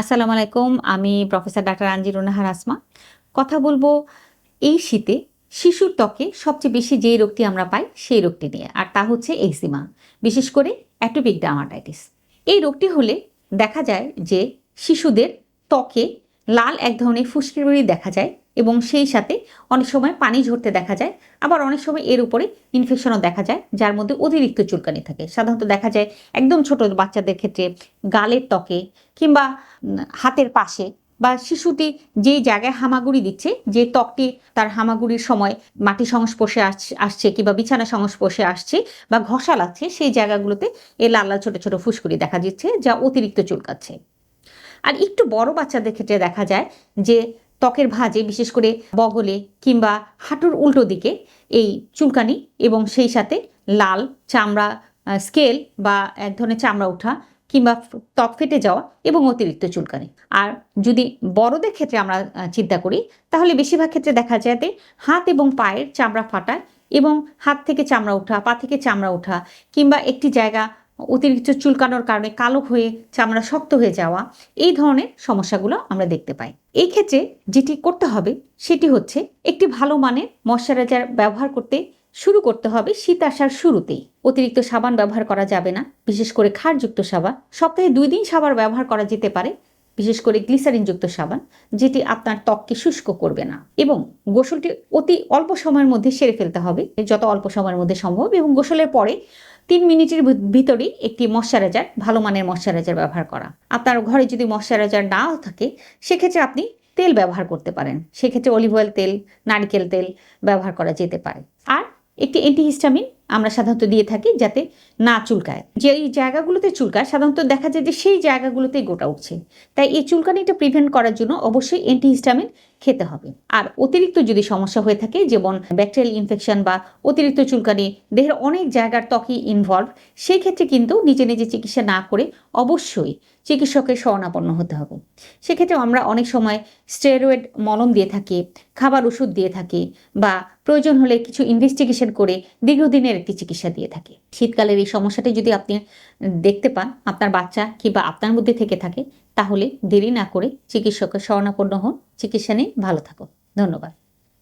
আসসালামু আলাইকুম, আমি প্রফেসর ডাক্তার আঞ্জিরুনাহার আসমা। কথা বলব এই শীতে শিশুর ত্বকে সবচেয়ে বেশি যে রোগটি আমরা পাই সেই রোগটি নিয়ে, আর তা হচ্ছে এইসিমা বিশেষ করে অ্যাটোপিক ডার্মাটাইটিস। এই রোগটি হলে দেখা যায় যে শিশুদের ত্বকে লাল এক ধরনের ফুসকিরি দেখা যায় এবং সেই সাথে অনেক সময় পানি ঝরতে দেখা যায়, আবার অনেক সময় এর উপরে ইনফেকশনও দেখা যায়, যার মধ্যে অতিরিক্ত চুলকানি থাকে। সাধারণত দেখা যায় একদম ছোট বাচ্চাদের ক্ষেত্রে গালের ত্বকে কিংবা হাতের পাশে বা শিশুটি যেই জায়গায় হামাগুড়ি দিচ্ছে, যে ত্বকটি তার হামাগুড়ির সময় মাটি সংস্পর্শে আস- আসছে কিংবা বিছানা সংস্পর্শে আসছে বা ঘষা লাগছে, সেই জায়গাগুলোতে এই লাল লাল ছোটো ছোটো ফুসকুড়ি দেখা দিচ্ছে, যা অতিরিক্ত চুলকাচ্ছে। আর একটু বড় বাচ্চাদের ক্ষেত্রে দেখা যায় যে ত্বকের ভাঁজে, বিশেষ করে বগলে কিংবা হাঁটুর উল্টো দিকে এই চুলকানি এবং সেই সাথে লাল চামড়া স্কেল বা এক ধরনের চামড়া ওঠা কিংবা ত্বক ফেটে যাওয়া এবং অতিরিক্ত চুলকানি। আর যদি বড়দের ক্ষেত্রে আমরা চিন্তা করি, তাহলে বেশিরভাগ ক্ষেত্রে দেখা যায় যে হাত এবং পায়ের চামড়া ফাটা এবং হাত থেকে চামড়া ওঠা, পা থেকে চামড়া ওঠা কিংবা একটি জায়গা অতিরিক্ত চুলকানোর কারণে কালো হয়ে চামড়া শক্ত হয়ে যাওয়া, এই ধরনের সমস্যাগুলো আমরা দেখতে পাই। এই ক্ষেত্রে যেটি করতে হবে, সেটি হচ্ছে একটি ভালো মানের ময়শ্চারাইজার ব্যবহার করতে শুরু করতে হবে শীত আসার শুরুতেই। অতিরিক্ত সাবান ব্যবহার করা যাবে না, বিশেষ করে ক্ষারযুক্ত সাবান। সপ্তাহে দুই দিন সাবান ব্যবহার করা যেতে পারে, বিশেষ করে গ্লিসারিনযুক্ত সাবান, যেটি আপনার ত্বককে শুষ্ক করবে না। এবং গোসলটি অতি অল্প সময়ের মধ্যে সেরে ফেলতে হবে, যত অল্প সময়ের মধ্যে সম্ভব এবং গোসলের পরে তিন মিনিটের ভিতরেই একটি ময়শ্চারাইজার, ভালো মানের ময়শ্চারাইজার ব্যবহার করা। আপনার ঘরে যদি ময়শ্চারাইজার নাও থাকে, সেক্ষেত্রে আপনি তেল ব্যবহার করতে পারেন। সেক্ষেত্রে অলিভ অয়েল তেল, নারিকেল তেল ব্যবহার করা যেতে পারে। আর একটি অ্যান্টিহিস্টামিন আমরা সাধারণত দিয়ে থাকি যাতে না চুলকায়। যে এই জায়গাগুলোতে চুলকায়, সাধারণত দেখা যায় যে সেই জায়গাগুলোতেই গোটা উঠছে। তাই এই চুলকানিটা প্রিভেন্ট করার জন্য অবশ্যই অ্যান্টিহিস্টামিন খেতে হবে। আর অতিরিক্ত যদি সমস্যা হয়ে থাকে, যেমন ব্যাকটেরিয়াল ইনফেকশন বা অতিরিক্ত চুলকানি, দেহের অনেক জায়গার ত্বকই ইনভলভ সেই ক্ষেত্রে কিন্তু নিজে নিজে চিকিৎসা না করে অবশ্যই চিকিৎসকের শরণাপন্ন হতে হবে। সেক্ষেত্রে আমরা অনেক সময় স্টেরয়েড মলম দিয়ে থাকি খাবার ওষুধ দিয়ে থাকি বা প্রয়োজন হলে কিছু ইনভেস্টিগেশন করে দীর্ঘদিনের একটি চিকিৎসা দিয়ে থাকি। শীতকালের এই সমস্যাটি যদি আপনি দেখতে পান, আপনার বাচ্চা কিংবা আপনার মধ্যে থেকে থাকে, তাহলে দেরি না করে চিকিৎসকের শরণাপন্ন হন। চিকিৎসা নিয়ে ভালো থাকুন। ধন্যবাদ।